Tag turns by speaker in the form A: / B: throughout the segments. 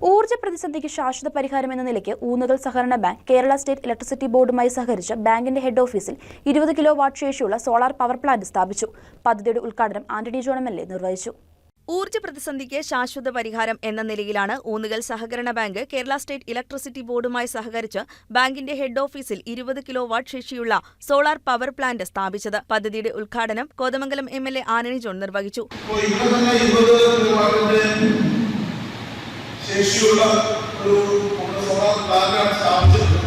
A: ഊർജ പ്രതിസന്ധിക്ക് ശാശ്വത പരിഹാരം എന്ന നിലയ്ക്ക് ഊന്നുകൽ സഹകരണ ബാങ്ക് കേരള സ്റ്റേറ്റ് ഇലക്ട്രിസിറ്റി ബോർഡുമായി സഹകരിച്ച് ബാങ്കിന്റെ ഹെഡ് ഓഫീസിൽ ഇരുപത് കിലോ വാട്ട് ശേഷിയുള്ള സോളാർ പവർ പ്ലാന്റ് സ്ഥാപിച്ചു. പദ്ധതിയുടെ ഉദ്ഘാടനം Antony John M L A നിർവഹിച്ചു.
B: ഊർജ പ്രതിസന്ധിക്ക് ശാശ്വത പരിഹാരം എന്ന നിലയിലാണ് ഊന്നുകൽ സഹകരണ ബാങ്ക് കേരള സ്റ്റേറ്റ് ഇലക്ട്രിസിറ്റി ബോർഡുമായി സഹകരിച്ച് ബാങ്കിന്റെ ഹെഡ് ഓഫീസിൽ ഇരുപത് കിലോ വാട്ട് ശേഷിയുള്ള സോളാർ പവർ പ്ലാന്റ് സ്ഥാപിച്ചത്. പദ്ധതിയുടെ ഉദ്ഘാടനം Kothamangalam M L A Antony John നിർവഹിച്ചു
C: അപ്പോൾ ഇവിടെ തന്നെ ഇരുപത് കിലോവാട്ടിന്റെ ശേഷിയുള്ള ഒരു സോളാർ പ്ലാന്റാണ് സ്ഥാപിച്ചിട്ടുള്ളത്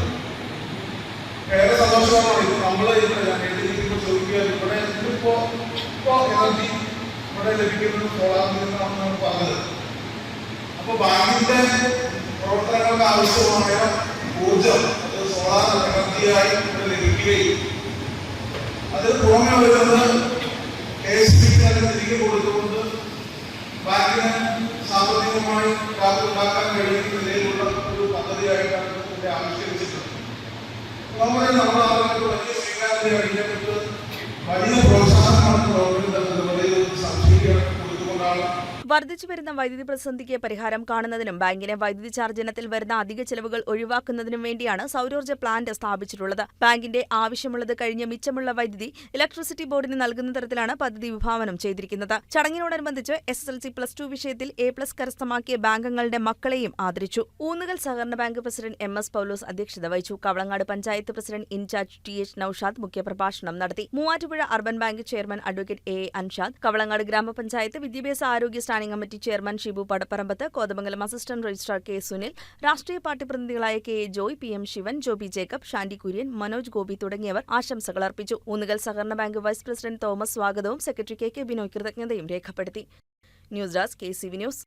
C: ഏറെ സന്തോഷമാണ്. ഇത് നമ്മൾ എഴുതിയിരിക്കുമ്പോൾ ഇപ്പോ എനർജി ഇവിടെ ലഭിക്കുന്നത് സോളാറിൽ പറഞ്ഞത്. അപ്പൊ ബാങ്കിന്റെ പ്രവർത്തനങ്ങൾക്ക് ആവശ്യമായ ഊർജം അത് സോളാർ എനർജിയായി ഇവിടെ ലഭിക്കുകയും അത് പുറമെ വരുന്നത് തിരികെ ബാങ്കിന് സാമ്പത്തികമായി കാത്തുണ്ടാക്കാൻ കഴിയുന്ന നിലയിലുള്ള ഒരു പദ്ധതിയായിട്ടാണ് ഇതിന്റെ ആവിഷ്കരിച്ചിട്ടുള്ളത്. നമ്മുടെ നമ്മുടെ ആളുകൾക്ക് വലിയ സ്വീകാര്യത കഴിഞ്ഞിട്ട് വലിയ പ്രോത്സാഹനമാണ് ഗവൺമെന്റ് വലിയ സബ്സിഡികൾ കൊടുത്തുകൊണ്ടാണ്
B: വർദ്ധിച്ചു വരുന്ന വൈദ്യുതി പ്രതിസന്ധിക്ക് പരിഹാരം കാണുന്നതിനും ബാങ്കിനെ വൈദ്യുതി ചാർജ് ഇനത്തിൽ വരുന്ന അധിക ചെലവുകൾ ഒഴിവാക്കുന്നതിനും വേണ്ടിയാണ് സൗരോർജ പ്ലാന്റ് സ്ഥാപിച്ചിട്ടുള്ളത്. ബാങ്കിന്റെ ആവശ്യമുള്ളത് കഴിഞ്ഞ് മിച്ചമുള്ള വൈദ്യുതി ഇലക്ട്രിസിറ്റി ബോർഡിന് നൽകുന്ന തരത്തിലാണ് പദ്ധതി വിഭാവനം ചെയ്തിരിക്കുന്നത്. ചടങ്ങിനോടനുബന്ധിച്ച് S S L C plus two വിഷയത്തിൽ എ പ്ലസ് കരസ്ഥമാക്കിയ ബാങ്കുകളുടെ മക്കളെയും ആദരിച്ചു. ഊന്നുകൽ സഹകരണ bank president M S Paulose അധ്യക്ഷത വഹിച്ചു. Kavalangad panchayat president incharge T H Noushad മുഖ്യപ്രഭാഷണം നടത്തി. Muvattupuzha urban bank chairman advocate A Anshad Kavalangad grama panchayat വിദ്യാഭ്യാസ ആരോഗ്യ standing committee chairman Shibu Padapparambath Kothamangalam assistant registrar K Sunil രാഷ്ട്രീയ party പ്രതിനിധികളായ K Joy P M Sivan Joby Jacob Shandy Kurian Manoj Gopi തുടങ്ങിയവർ ആശംസകൾ അർപ്പിച്ചു. ഊന്നുകൽ സഹകരണ bank vice president Thomas സ്വാഗതവും secretary K K Binoy കൃതജ്ഞതയും രേഖപ്പെടുത്തി. News desk K C V news.